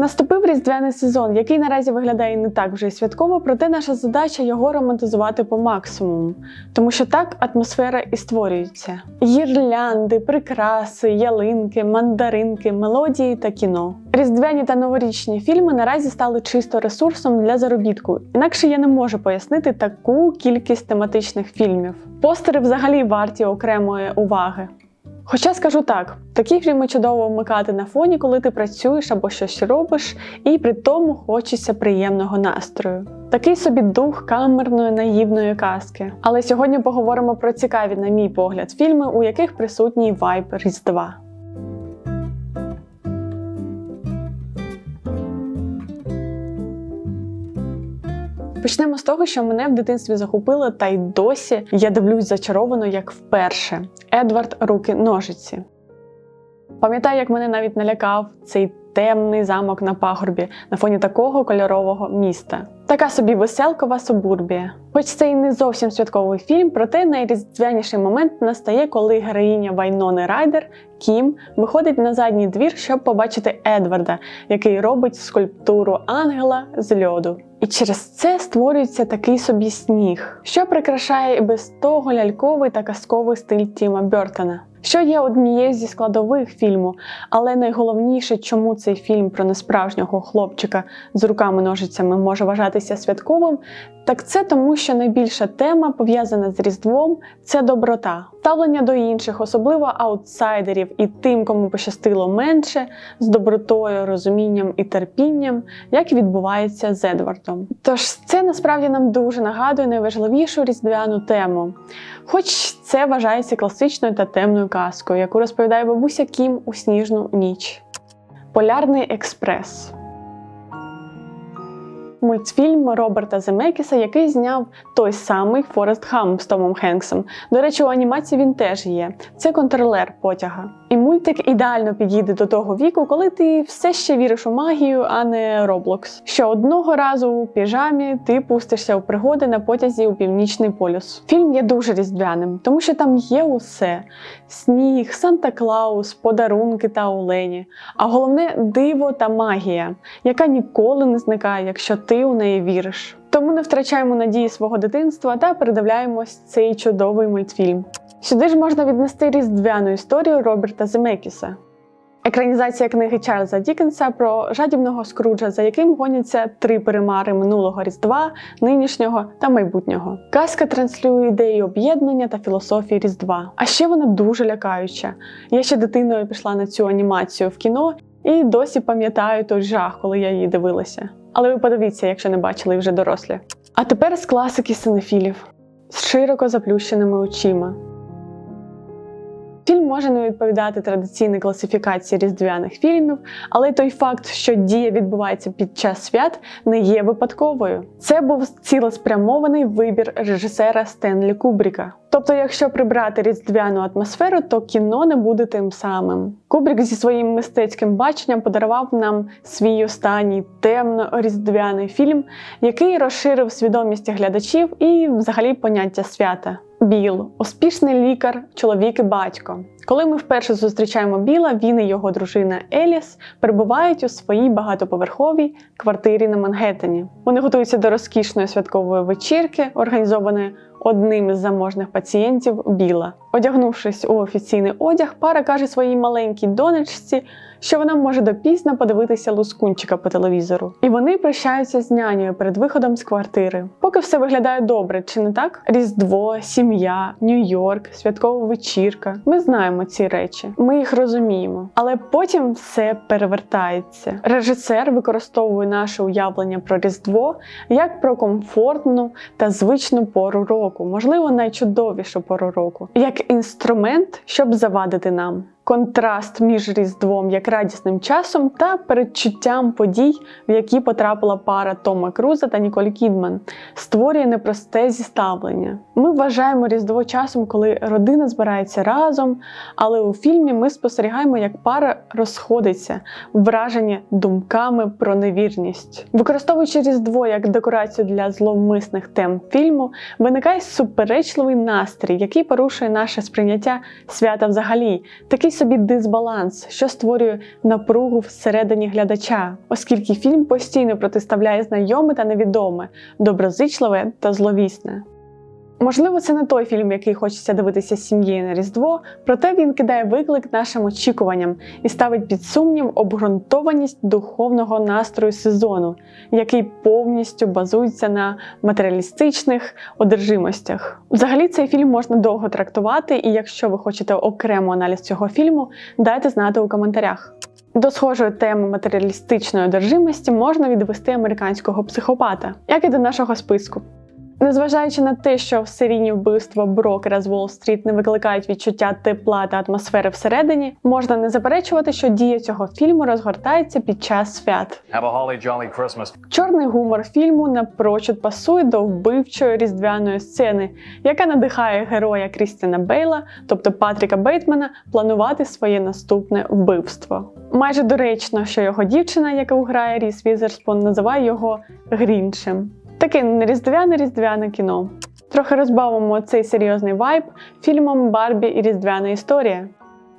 Наступив різдвяний сезон, який наразі виглядає не так вже й святково, проте наша задача його романтизувати по максимуму, тому що так атмосфера і створюється: гірлянди, прикраси, ялинки, мандаринки, мелодії та кіно. Різдвяні та новорічні фільми наразі стали чисто ресурсом для заробітку, інакше я не можу пояснити таку кількість тематичних фільмів. Постери взагалі варті окремої уваги. Хоча скажу так, такі фільми чудово вмикати на фоні, коли ти працюєш або щось робиш, і при тому хочеться приємного настрою. Такий собі дух камерної наївної казки. Але сьогодні поговоримо про цікаві, на мій погляд, фільми, у яких присутній вайб Різдва. Почнемо з того, що мене в дитинстві захопило, та й досі я дивлюсь зачаровано як вперше. Едвард руки ножиці. Пам'ятаю, як мене навіть налякав цей темний замок на пагорбі на фоні такого кольорового міста. Така собі веселкова субурбія. Хоч це і не зовсім святковий фільм, проте найріздвяніший момент настає, коли героїня Вайнони Райдер Кім виходить на задній двір, щоб побачити Едварда, який робить скульптуру ангела з льоду. І через це створюється такий собі сніг, що прикрашає і без того ляльковий та казковий стиль Тіма Бертона. Що є однією зі складових фільму, але найголовніше, чому цей фільм про несправжнього хлопчика з руками-ножицями може вважатися святковим, так це тому, що найбільша тема, пов'язана з Різдвом, це доброта, ставлення до інших, особливо аутсайдерів і тим, кому пощастило менше, з добротою, розумінням і терпінням, як відбувається з Едвардом. Тож це насправді нам дуже нагадує найважливішу різдвяну тему. Хоч це вважається класичною та темною казкою, яку розповідає бабуся Кім у сніжну ніч. Полярний експрес. Мультфільм Роберта Земекіса, який зняв той самий Форест Гамп з Томом Хенксом. До речі, у анімації він теж є. Це контролер потяга. І мультик ідеально підійде до того віку, коли ти все ще віриш у магію, а не Роблокс. Що одного разу у піжамі ти пустишся у пригоди на потязі у північний полюс. Фільм є дуже різдвяним, тому що там є усе: сніг, Санта Клаус, подарунки та олені. А головне диво та магія, яка ніколи не зникає, якщо ти у неї віриш. Тому не втрачаємо надії свого дитинства та передивляємось цей чудовий мультфільм. Сюди ж можна віднести різдвяну історію Роберта Земекіса. Екранізація книги Чарльза Дікенса про жадібного скруджа, за яким гоняться три перемари минулого різдва, нинішнього та майбутнього. Казка транслює ідеї об'єднання та філософії Різдва. А ще вона дуже лякаюча. Я ще дитиною пішла на цю анімацію в кіно і досі пам'ятаю той жах, коли я її дивилася. Але ви подивіться, якщо не бачили вже дорослі. А тепер з класики синефілів з широко заплющеними очима. Фільм може не відповідати традиційній класифікації різдвяних фільмів, але той факт, що дія відбувається під час свят, не є випадковою. Це був цілеспрямований вибір режисера Стенлі Кубріка. Тобто, якщо прибрати різдвяну атмосферу, то кіно не буде тим самим. Кубрік зі своїм мистецьким баченням подарував нам свій останній темно-різдвяний фільм, який розширив свідомість глядачів і, взагалі, поняття свята. Біл успішний лікар, чоловік і батько. Коли ми вперше зустрічаємо Біла, він і його дружина Еліс перебувають у своїй багатоповерховій квартирі на Мангеттені. Вони готуються до розкішної святкової вечірки, організованої одним із заможних пацієнтів Біла. Одягнувшись у офіційний одяг, пара каже своїй маленькій донечці, що вона може допізно подивитися лускунчика по телевізору. І вони прощаються з нянею перед виходом з квартири. Поки все виглядає добре, чи не так? Різдво, сім'я, Нью-Йорк, святкова вечірка. Ми знаємо ці речі, ми їх розуміємо. Але потім все перевертається. Режисер використовує наше уявлення про Різдво як про комфортну та звичну пору року, можливо, найчудовішу пору року, як інструмент, щоб завадити нам. Контраст між Різдвом як радісним часом та передчуттям подій, в які потрапила пара Тома Круза та Ніколь Кідман, створює непросте зіставлення. Ми вважаємо Різдво часом, коли родина збирається разом, але у фільмі ми спостерігаємо, як пара розходиться, вражені думками про невірність. Використовуючи Різдво як декорацію для зловмисних тем фільму, виникає суперечливий настрій, який порушує наше сприйняття свята взагалі, такий собі дисбаланс, що створює напругу всередині глядача, оскільки фільм постійно протиставляє знайоме та невідоме, доброзичливе та зловісне. Можливо, це не той фільм, який хочеться дивитися сім'єю на Різдво, проте він кидає виклик нашим очікуванням і ставить під сумнів обґрунтованість духовного настрою сезону, який повністю базується на матеріалістичних одержимостях. Взагалі, цей фільм можна довго трактувати, і якщо ви хочете окремо аналіз цього фільму, дайте знати у коментарях. До схожої теми матеріалістичної одержимості можна відвести американського психопата, як і до нашого списку. Незважаючи на те, що серійні вбивства брокера з Уолл-стріт не викликають відчуття тепла та атмосфери всередині, можна не заперечувати, що дія цього фільму розгортається під час свят. Have a holly jolly Christmas. Чорний гумор фільму напрочуд пасує до вбивчої різдвяної сцени, яка надихає героя Крістіна Бейла, тобто Патріка Бейтмана, планувати своє наступне вбивство. Майже доречно, що його дівчина, яку грає Ріс Візерспун, називає його Гріншем. Таке неріздвяне різдвяне кіно. Трохи розбавимо цей серйозний вайб фільмом Барбі і Різдвяна історія.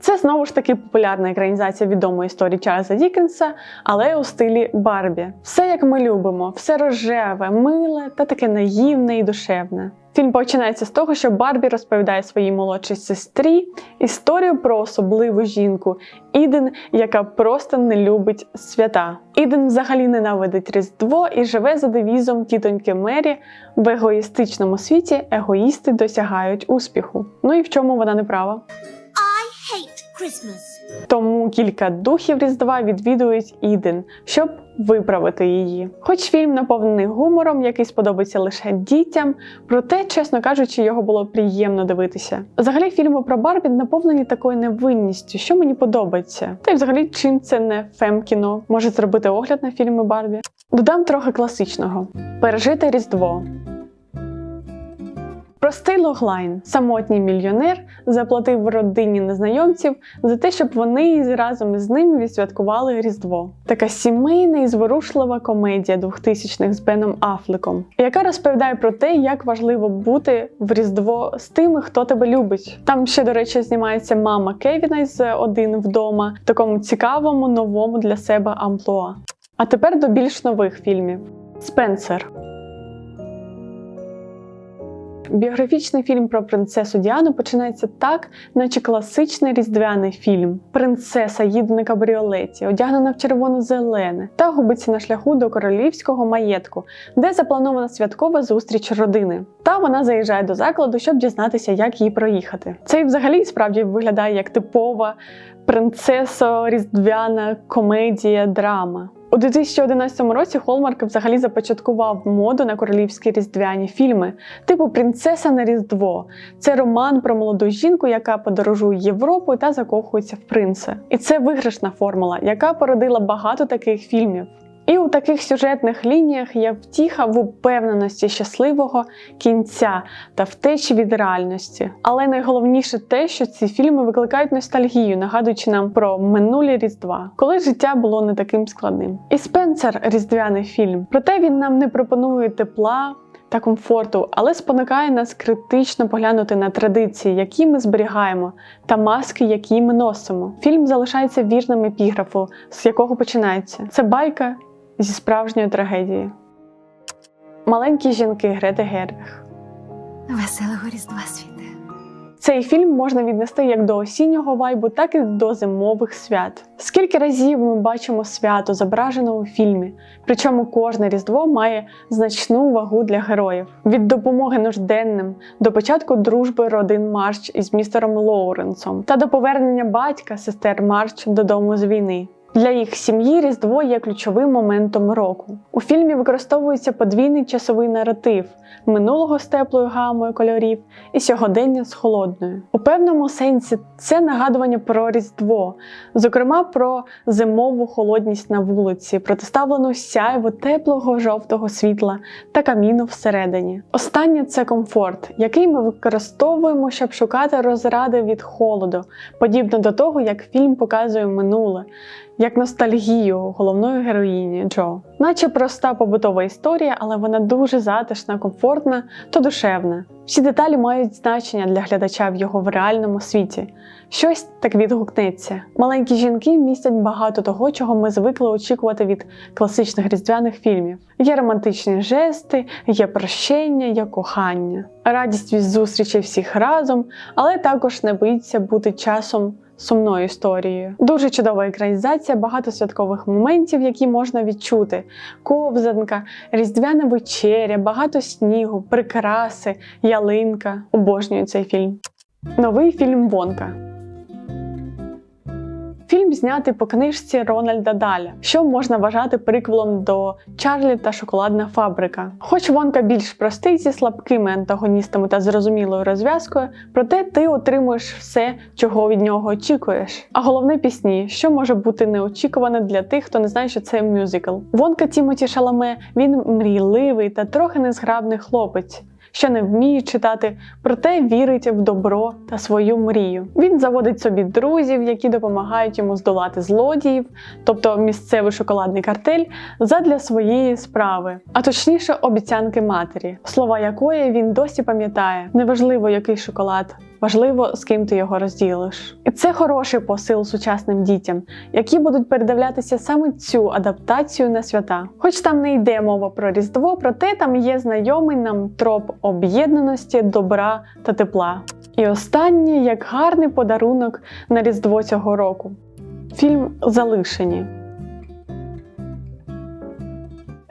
Це знову ж таки популярна екранізація відомої історії Чарльза Дікенса, але у стилі Барбі. Все як ми любимо, все рожеве, миле та таке наївне і душевне. Фільм починається з того, що Барбі розповідає своїй молодшій сестрі історію про особливу жінку Іден, яка просто не любить свята. Іден взагалі ненавидить Різдво і живе за девізом тітоньки Мері в егоїстичному світі егоїсти досягають успіху. Ну і в чому вона не права? Christmas. Тому кілька духів Різдва відвідують Іден, щоб виправити її. Хоч фільм наповнений гумором, який сподобається лише дітям, проте, чесно кажучи, його було приємно дивитися. Взагалі, фільми про Барбі наповнені такою невинністю, що мені подобається. Та й взагалі, чим це не фем-кіно, може зробити огляд на фільми Барбі. Додам трохи класичного: пережити Різдво. Простий логлайн. Самотній мільйонер заплатив родині незнайомців за те, щоб вони разом з ним відсвяткували Різдво. Така сімейна і зворушлива комедія 2000-х з Беном Афлеком, яка розповідає про те, як важливо бути в Різдво з тими, хто тебе любить. Там ще, до речі, знімається мама Кевіна з один вдома, такому цікавому новому для себе амплуа. А тепер до більш нових фільмів: Спенсер. Біографічний фільм про принцесу Діану починається так, наче класичний різдвяний фільм. Принцеса їде на кабріолеті, одягнена в червоно-зелене, та губиться на шляху до королівського маєтку, де запланована святкова зустріч родини. Та вона заїжджає до закладу, щоб дізнатися, як їй проїхати. Це і взагалі справді виглядає як типова принцесо-різдвяна комедія, драма. У 2011 році Холмарк взагалі започаткував моду на королівські різдвяні фільми, типу Принцеса на Різдво. Це роман про молоду жінку, яка подорожує Європою та закохується в принца. І це виграшна формула, яка породила багато таких фільмів. І у таких сюжетних лініях є втіха в упевненості щасливого кінця та втечі від реальності. Але найголовніше те, що ці фільми викликають ностальгію, нагадуючи нам про минулі різдва, коли життя було не таким складним. І Спенсер різдвяний фільм, проте він нам не пропонує тепла. Та комфорту, але спонукає нас критично поглянути на традиції, які ми зберігаємо, та маски, які ми носимо. Фільм залишається вірним епіграфу, з якого починається. Це байка зі справжньої трагедії. Маленькі жінки Грети Гервіг. Веселого Різдва світе. Цей фільм можна віднести як до осіннього вайбу, так і до зимових свят. Скільки разів ми бачимо свято, зображено у фільмі, причому кожне різдво має значну вагу для героїв від допомоги нужденним до початку дружби родин Марч із містером Лоуренсом та до повернення батька сестер Марч додому з війни. Для їх сім'ї Різдво є ключовим моментом року. У фільмі використовується подвійний часовий наратив, минулого з теплою гамою кольорів і сьогодення з холодною. У певному сенсі це нагадування про Різдво, зокрема про зимову холодність на вулиці, протиставлену сяйву теплого жовтого світла та каміну всередині. Останнє це комфорт, який ми використовуємо, щоб шукати розради від холоду, подібно до того, як фільм показує минуле, як ностальгію головної героїні Джо. Наче проста побутова історія, але вона дуже затишна, комфортна та душевна. Всі деталі мають значення для глядача в його в реальному світі. Щось так відгукнеться. Маленькі жінки містять багато того, чого ми звикли очікувати від класичних різдвяних фільмів. Є романтичні жести, є прощення, є кохання, радість від зустрічей всіх разом, але також не боїться бути часом сумною історією. Дуже чудова екранізація, багато святкових моментів, які можна відчути: ковзанка, різдвяна вечеря, багато снігу, прикраси, ялинка. Обожнюю цей фільм. Новий фільм Вонка. Фільм знятий по книжці Рональда Даля, що можна вважати приквелом до Чарлі та Шоколадна фабрика. Хоч Вонка більш простий зі слабкими антагоністами та зрозумілою розв'язкою, проте ти отримуєш все, чого від нього очікуєш. А головне пісні, що може бути неочікуване для тих, хто не знає, що це мюзикл. Вонка Тімоті Шаламе він мрійливий та трохи незграбний хлопець що не вміє читати, проте вірить в добро та свою мрію. Він заводить собі друзів, які допомагають йому здолати злодіїв, тобто місцевий шоколадний картель, задля своєї справи, а точніше обіцянки матері, слова якої він досі пам'ятає. Неважливо, який шоколад. Важливо, з ким ти його розділиш. І це хороший посил сучасним дітям, які будуть передивлятися саме цю адаптацію на свята. Хоч там не йде мова про Різдво, проте там є знайомий нам троп об'єднаності, добра та тепла. І останнє як гарний подарунок на Різдво цього року. Фільм Залишені.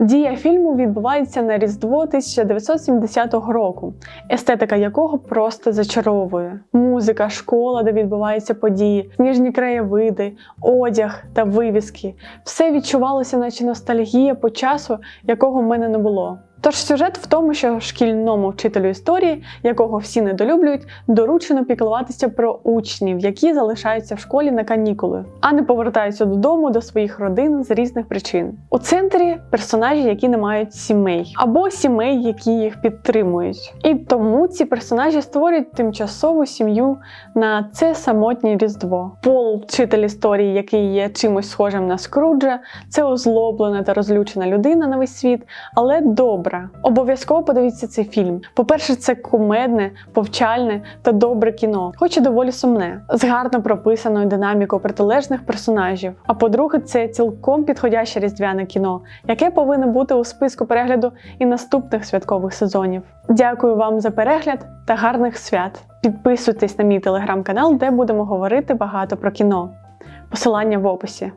Дія фільму відбувається на Різдво 1970 року, естетика якого просто зачаровує. Музика, школа, де відбуваються події, ніжні краєвиди, одяг та вивіски все відчувалося, наче ностальгія по часу, якого в мене не було. Тож сюжет в тому, що шкільному вчителю історії, якого всі недолюблюють, доручено піклуватися про учнів, які залишаються в школі на канікули, а не повертаються додому до своїх родин з різних причин. У центрі персонажі, які не мають сімей, або сімей, які їх підтримують. І тому ці персонажі створюють тимчасову сім'ю на це самотнє різдво. Пол, вчитель історії, який є чимось схожим на Скруджа, це озлоблена та розлючена людина на весь світ, але добра. Обов'язково подивіться цей фільм. По-перше, це кумедне, повчальне та добре кіно, хоч і доволі сумне, з гарно прописаною динамікою протилежних персонажів. А по-друге, це цілком підходяще різдвяне кіно, яке повинно бути у списку перегляду і наступних святкових сезонів. Дякую вам за перегляд та гарних свят. Підписуйтесь на мій телеграм-канал, де будемо говорити багато про кіно. Посилання в описі.